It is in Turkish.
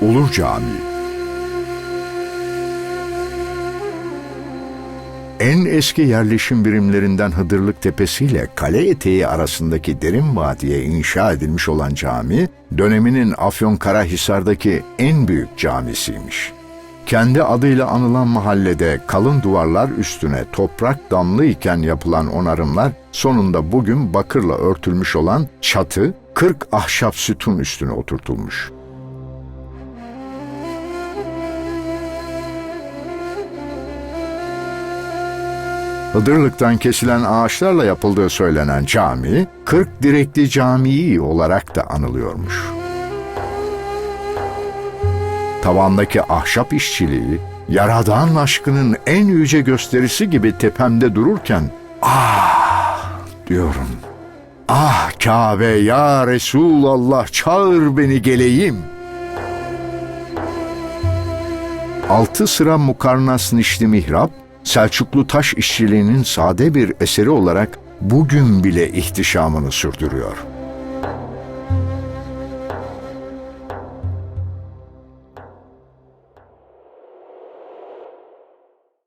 Ulu Camii. En eski yerleşim birimlerinden Hıdırlık Tepesi ile kale eteği arasındaki derin vadiye inşa edilmiş olan cami, döneminin Afyonkarahisar'daki en büyük camisiymiş. Kendi adıyla anılan mahallede kalın duvarlar üstüne toprak damlı iken yapılan onarımlar sonunda bugün bakırla örtülmüş olan çatı 40 ahşap sütun üstüne oturtulmuş. Hıdırlıktan kesilen ağaçlarla yapıldığı söylenen cami, 40 direkli camii olarak da anılıyormuş. Tavandaki ahşap işçiliği, Yaradan aşkının en yüce gösterisi gibi tepemde dururken, ah diyorum. Ah Kabe ya Resulallah çağır beni geleyim. Altı sıra mukarnas nişli mihrap, Selçuklu taş işçiliğinin sade bir eseri olarak bugün bile ihtişamını sürdürüyor.